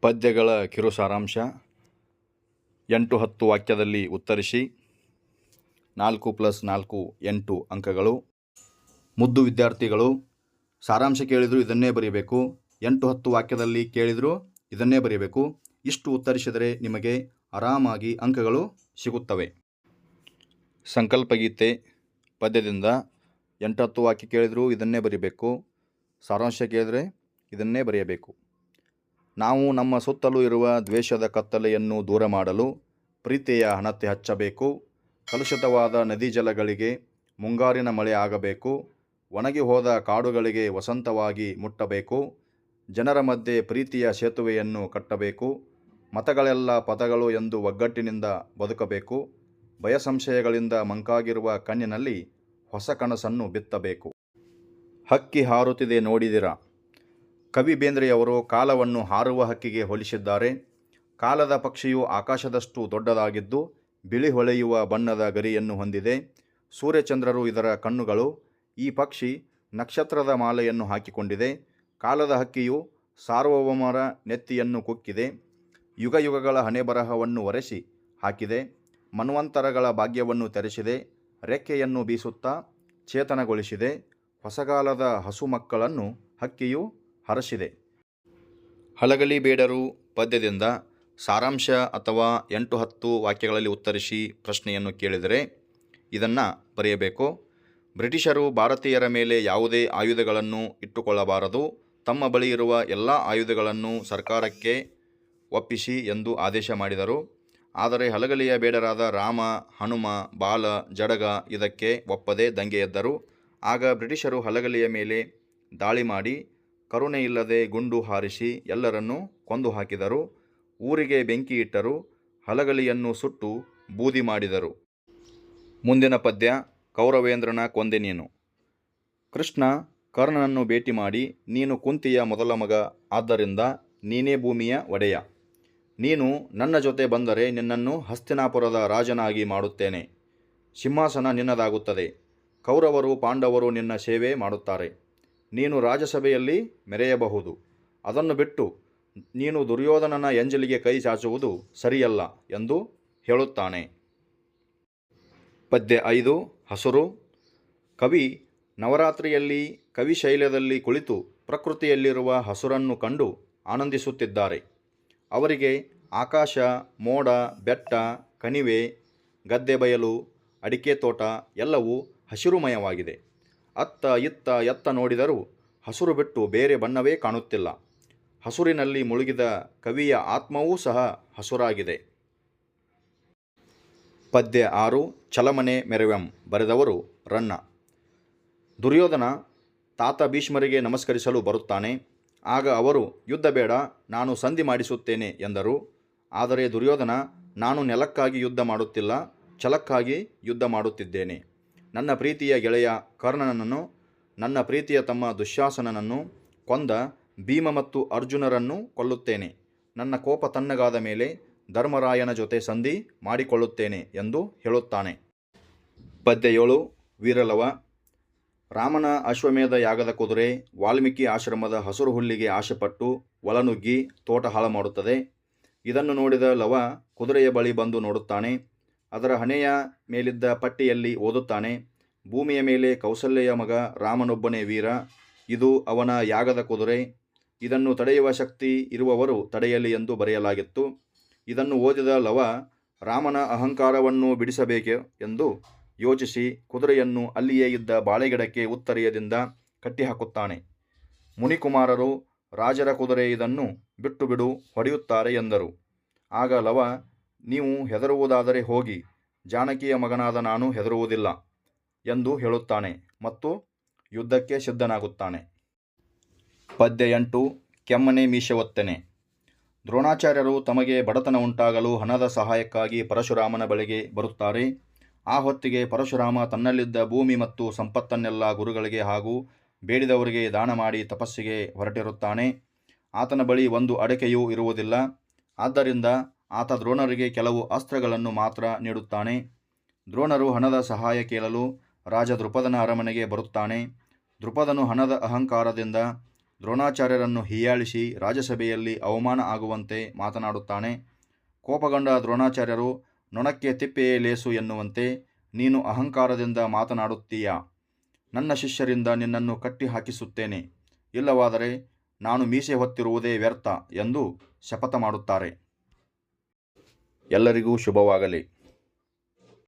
ಪದ್ಯಗಳ ಕಿರು ಸಾರಾಂಶ. ಎಂಟು ಹತ್ತು ವಾಕ್ಯದಲ್ಲಿ ಉತ್ತರಿಸಿ. ನಾಲ್ಕು ಪ್ಲಸ್ ನಾಲ್ಕು ಎಂಟು ಅಂಕಗಳು. ಮುದ್ದು ವಿದ್ಯಾರ್ಥಿಗಳು, ಸಾರಾಂಶ ಕೇಳಿದರೂ ಇದನ್ನೇ ಬರೀಬೇಕು. ಎಂಟು ಹತ್ತು ವಾಕ್ಯದಲ್ಲಿ ಕೇಳಿದರೂ ಇದನ್ನೇ ಬರೀಬೇಕು. ಇಷ್ಟು ಉತ್ತರಿಸಿದರೆ ನಿಮಗೆ ಆರಾಮಾಗಿ ಅಂಕಗಳು ಸಿಗುತ್ತವೆ. ಸಂಕಲ್ಪಗೀತೆ ಪದ್ಯದಿಂದ ಎಂಟು ಹತ್ತು ವಾಕ್ಯ ಕೇಳಿದರೂ ಇದನ್ನೇ ಬರೀಬೇಕು. ಸಾರಾಂಶ ಕೇಳಿದರೆ ಇದನ್ನೇ ಬರೆಯಬೇಕು. ನಾವು ನಮ್ಮ ಸುತ್ತಲೂ ಇರುವ ದ್ವೇಷದ ಕತ್ತಲೆಯನ್ನು ದೂರ ಮಾಡಲು ಪ್ರೀತಿಯ ಹಣತೆ ಹಚ್ಚಬೇಕು. ಕಲುಷಿತವಾದ ನದಿ ಜಲಗಳಿಗೆ ಮುಂಗಾರಿನ ಮಳೆ ಆಗಬೇಕು. ಒಣಗಿ ಹೋದ ಕಾಡುಗಳಿಗೆ ವಸಂತವಾಗಿ ಮುಟ್ಟಬೇಕು. ಜನರ ಮಧ್ಯೆ ಪ್ರೀತಿಯ ಸೇತುವೆಯನ್ನು ಕಟ್ಟಬೇಕು. ಮತಗಳೆಲ್ಲ ಪದಗಳು ಎಂದು ಒಗ್ಗಟ್ಟಿನಿಂದ ಬದುಕಬೇಕು. ಭಯ ಸಂಶಯಗಳಿಂದ ಮಂಕಾಗಿರುವ ಕಣ್ಣಿನಲ್ಲಿ ಹೊಸ ಕನಸನ್ನು ಬಿತ್ತಬೇಕು. ಹಕ್ಕಿ ಹಾರುತ್ತಿದೆ ನೋಡಿದಿರಾ? ಕವಿ ಬೇಂದ್ರೆಯವರು ಕಾಲವನ್ನು ಹಾರುವ ಹಕ್ಕಿಗೆ ಹೋಲಿಸಿದ್ದಾರೆ. ಕಾಲದ ಪಕ್ಷಿಯು ಆಕಾಶದಷ್ಟು ದೊಡ್ಡದಾಗಿದ್ದು, ಬಿಳಿ ಹೊಳೆಯುವ ಬಣ್ಣದ ಗರಿಯನ್ನು ಹೊಂದಿದೆ. ಸೂರ್ಯಚಂದ್ರರು ಇದರ ಕಣ್ಣುಗಳು. ಈ ಪಕ್ಷಿ ನಕ್ಷತ್ರದ ಮಾಲೆಯನ್ನು ಹಾಕಿಕೊಂಡಿದೆ. ಕಾಲದ ಹಕ್ಕಿಯು ಸಾರ್ವಭೌಮರ ನೆತ್ತಿಯನ್ನು ಕುಕ್ಕಿದೆ. ಯುಗ ಯುಗಗಳ ಹಣೆಬರಹವನ್ನು ಒರೆಸಿ ಹಾಕಿದೆ. ಮನ್ವಂತರಗಳ ಭಾಗ್ಯವನ್ನು ತೆರೆಸಿದೆ. ರೆಕ್ಕೆಯನ್ನು ಬೀಸುತ್ತಾ ಚೇತನಗೊಳಿಸಿದೆ. ಹೊಸಗಾಲದ ಹಸು ಮಕ್ಕಳನ್ನು ಹಕ್ಕಿಯು ಹರಸಿದೆ. ಹಲಗಲಿ ಬೇಡರು ಪದ್ಯದಿಂದ ಸಾರಾಂಶ ಅಥವಾ ಎಂಟು ಹತ್ತು ವಾಕ್ಯಗಳಲ್ಲಿ ಉತ್ತರಿಸಿ ಪ್ರಶ್ನೆಯನ್ನು ಕೇಳಿದರೆ ಇದನ್ನು ಬರೆಯಬೇಕು. ಬ್ರಿಟಿಷರು ಭಾರತೀಯರ ಮೇಲೆ ಯಾವುದೇ ಆಯುಧಗಳನ್ನು ಇಟ್ಟುಕೊಳ್ಳಬಾರದು. ತಮ್ಮ ಬಳಿ ಇರುವ ಎಲ್ಲ ಆಯುಧಗಳನ್ನು ಸರ್ಕಾರಕ್ಕೆ ಒಪ್ಪಿಸಿ ಎಂದು ಆದೇಶ ಮಾಡಿದರು. ಆದರೆ ಹಲಗಲಿಯ ಬೇಡರಾದ ರಾಮ, ಹನುಮ, ಬಾಲ, ಜಡಗ ಇದಕ್ಕೆ ಒಪ್ಪದೆ ದಂಗೆ ಎದ್ದರು. ಆಗ ಬ್ರಿಟಿಷರು ಹಲಗಲಿಯ ಮೇಲೆ ದಾಳಿ ಮಾಡಿ ಕರುಣೆಯಿಲ್ಲದೆ ಗುಂಡು ಹಾರಿಸಿ ಎಲ್ಲರನ್ನೂ ಕೊಂದು ಹಾಕಿದರು. ಊರಿಗೆ ಬೆಂಕಿ ಇಟ್ಟರು. ಹಲಗಲಿಯನ್ನು ಸುಟ್ಟು ಬೂದಿ ಮಾಡಿದರು. ಮುಂದಿನ ಪದ್ಯ, ಕೌರವೇಂದ್ರನ ಕೊಂದೆ ನೀನು. ಕೃಷ್ಣ, ಕರ್ಣನನ್ನು ಭೇಟಿ ಮಾಡಿ, ನೀನು ಕುಂತಿಯ ಮೊದಲ ಮಗ, ಆದ್ದರಿಂದ ನೀನೇ ಭೂಮಿಯ ಒಡೆಯ. ನೀನು ನನ್ನ ಜೊತೆ ಬಂದರೆ ನಿನ್ನನ್ನು ಹಸ್ತಿನಾಪುರದ ರಾಜನಾಗಿ ಮಾಡುತ್ತೇನೆ. ಸಿಂಹಾಸನ ನಿನ್ನದಾಗುತ್ತದೆ. ಕೌರವರು, ಪಾಂಡವರು ನಿನ್ನ ಸೇವೆ ಮಾಡುತ್ತಾರೆ. ನೀನು ರಾಜಸಭೆಯಲ್ಲಿ ಮೆರೆಯಬಹುದು. ಅದನ್ನು ಬಿಟ್ಟು ನೀನು ದುರ್ಯೋಧನನ ಎಂಜಲಿಗೆ ಕೈ ಚಾಚುವುದು ಸರಿಯಲ್ಲ ಎಂದು ಹೇಳುತ್ತಾನೆ. ಪದ್ಯ ಐದು, ಹಸುರು. ಕವಿ ನವರಾತ್ರಿಯಲ್ಲಿ ಕವಿಶೈಲ್ಯದಲ್ಲಿ ಕುಳಿತು ಪ್ರಕೃತಿಯಲ್ಲಿರುವ ಹಸುರನ್ನು ಕಂಡು ಆನಂದಿಸುತ್ತಿದ್ದಾರೆ. ಅವರಿಗೆ ಆಕಾಶ, ಮೋಡ, ಬೆಟ್ಟ, ಕಣಿವೆ, ಗದ್ದೆ ಬಯಲು, ಅಡಿಕೆ ತೋಟ ಎಲ್ಲವೂ ಹಸಿರುಮಯವಾಗಿದೆ. ಅತ್ತ ಇತ್ತ ಎತ್ತ ನೋಡಿದರೂ ಹಸುರು ಬಿಟ್ಟು ಬೇರೆ ಬಣ್ಣವೇ ಕಾಣುತ್ತಿಲ್ಲ. ಹಸುರಿನಲ್ಲಿ ಮುಳುಗಿದ ಕವಿಯ ಆತ್ಮವೂ ಸಹ ಹಸುರಾಗಿದೆ. ಪದ್ಯ ಆರು, ಚಲಮನೆ ಮೆರವೆಂ ಬರೆದವರು ರನ್ನ. ದುರ್ಯೋಧನ ತಾತ ಭೀಷ್ಮರಿಗೆ ನಮಸ್ಕರಿಸಲು ಬರುತ್ತಾನೆ. ಆಗ ಅವರು, ಯುದ್ಧ ಬೇಡ, ನಾನು ಸಂಧಿ ಮಾಡಿಸುತ್ತೇನೆ ಎಂದರು. ಆದರೆ ದುರ್ಯೋಧನ, ನಾನು ನೆಲಕ್ಕಾಗಿ ಯುದ್ಧ ಮಾಡುತ್ತಿಲ್ಲ, ಛಲಕ್ಕಾಗಿ ಯುದ್ಧ ಮಾಡುತ್ತಿದ್ದೇನೆ. ನನ್ನ ಪ್ರೀತಿಯ ಗೆಳೆಯ ಕರ್ಣನನ್ನು, ನನ್ನ ಪ್ರೀತಿಯ ತಮ್ಮ ದುಶ್ಯಾಸನನನ್ನು ಕೊಂದ ಭೀಮ ಮತ್ತು ಅರ್ಜುನರನ್ನು ಕೊಲ್ಲುತ್ತೇನೆ. ನನ್ನ ಕೋಪ ತಣ್ಣಗಾದ ಮೇಲೆ ಧರ್ಮರಾಯನ ಜೊತೆ ಸಂಧಿ ಮಾಡಿಕೊಳ್ಳುತ್ತೇನೆ ಎಂದು ಹೇಳುತ್ತಾನೆ. ಪದ್ಯ ಏಳು ವೀರಲವ, ರಾಮನ ಅಶ್ವಮೇಧ ಯಾಗದ ಕುದುರೆ, ವಾಲ್ಮೀಕಿ ಆಶ್ರಮದ ಹಸುರು ಹುಲ್ಲಿಗೆ ಆಶೆಪಟ್ಟು ಒಲನುಗ್ಗಿ ತೋಟ ಹಾಳು ಮಾಡುತ್ತದೆ. ಇದನ್ನು ನೋಡಿದ ಲವ ಕುದುರೆಯ ಬಳಿ ಬಂದು ನೋಡುತ್ತಾನೆ. ಅದರ ಹಣೆಯ ಮೇಲಿದ್ದ ಪಟ್ಟಿಯಲ್ಲಿ ಓದುತ್ತಾನೆ, ಭೂಮಿಯ ಮೇಲೆ ಕೌಸಲ್ಯೆಯ ಮಗ ರಾಮನೊಬ್ಬನೇ ವೀರ, ಇದು ಅವನ ಯಾಗದ ಕುದುರೆ, ಇದನ್ನು ತಡೆಯುವ ಶಕ್ತಿ ಇರುವವರು ತಡೆಯಲಿ ಎಂದು ಬರೆಯಲಾಗಿತ್ತು. ಇದನ್ನು ಓದಿದ ಲವ, ರಾಮನ ಅಹಂಕಾರವನ್ನು ಬಿಡಿಸಬೇಕು ಎಂದು ಯೋಚಿಸಿ ಕುದುರೆಯನ್ನು ಅಲ್ಲಿಯೇ ಇದ್ದ ಬಾಳೆಗಿಡಕ್ಕೆ ಉತ್ತರಿಯದಿಂದ ಕಟ್ಟಿಹಾಕುತ್ತಾನೆ. ಮುನಿಕುಮಾರರು, ರಾಜರ ಕುದುರೆ ಇದನ್ನು ಬಿಟ್ಟು ಬಿಡು, ಹೊಡೆಯುತ್ತಾರೆ ಎಂದರು. ಆಗ ಲವ ನೀವು ಹೆದರುವುದಾದರೆ ಹೋಗಿ, ಜಾನಕಿಯ ಮಗನಾದ ನಾನು ಹೆದರುವುದಿಲ್ಲ ಎಂದು ಹೇಳುತ್ತಾನೆ ಮತ್ತು ಯುದ್ಧಕ್ಕೆ ಸಿದ್ಧನಾಗುತ್ತಾನೆ. ಪದ್ಯ ಎಂಟು ಕೆಮ್ಮನೆ ಮೀಸೆ ಒತ್ತನೆ ದ್ರೋಣಾಚಾರ್ಯರು ತಮಗೆ ಬಡತನ ಉಂಟಾಗಲು ಹಣದ ಸಹಾಯಕ್ಕಾಗಿ ಪರಶುರಾಮನ ಬಳಿಗೆ ಬರುತ್ತಾರೆ. ಆ ಹೊತ್ತಿಗೆ ಪರಶುರಾಮ ತನ್ನಲ್ಲಿದ್ದ ಭೂಮಿ ಮತ್ತು ಸಂಪತ್ತನ್ನೆಲ್ಲ ಗುರುಗಳಿಗೆ ಹಾಗೂ ಬೇಡಿದವರಿಗೆ ದಾನ ಮಾಡಿ ತಪಸ್ಸಿಗೆ ಹೊರಟಿರುತ್ತಾನೆ. ಆತನ ಬಳಿ ಒಂದು ಅಡಕೆಯೂ ಇರುವುದಿಲ್ಲ. ಆದ್ದರಿಂದ ಆತ ದ್ರೋಣರಿಗೆ ಕೆಲವು ಅಸ್ತ್ರಗಳನ್ನು ಮಾತ್ರ ನೀಡುತ್ತಾನೆ. ದ್ರೋಣರು ಹಣದ ಸಹಾಯ ಕೇಳಲು ರಾಜ ದೃಪದನ ಅರಮನೆಗೆ ಬರುತ್ತಾನೆ. ದೃಪದನು ಹಣದ ಅಹಂಕಾರದಿಂದ ದ್ರೋಣಾಚಾರ್ಯರನ್ನು ಹೀಯಾಳಿಸಿ ರಾಜಸಭೆಯಲ್ಲಿ ಅವಮಾನ ಆಗುವಂತೆ ಮಾತನಾಡುತ್ತಾನೆ. ಕೋಪಗೊಂಡ ದ್ರೋಣಾಚಾರ್ಯರು, ನೊಣಕ್ಕೆ ತಿಪ್ಪೆಯೇ ಲೇಸು ಎನ್ನುವಂತೆ ನೀನು ಅಹಂಕಾರದಿಂದ ಮಾತನಾಡುತ್ತೀಯಾ? ನನ್ನ ಶಿಷ್ಯರಿಂದ ನಿನ್ನನ್ನು ಕಟ್ಟಿ ಹಾಕಿಸುತ್ತೇನೆ ಇಲ್ಲವಾದರೆ ನಾನು ಮೀಸೆ ಹೊತ್ತಿರುವುದೇ ವ್ಯರ್ಥ ಎಂದು ಶಪಥ ಮಾಡುತ್ತಾರೆ. ಎಲ್ಲರಿಗೂ ಶುಭವಾಗಲಿ.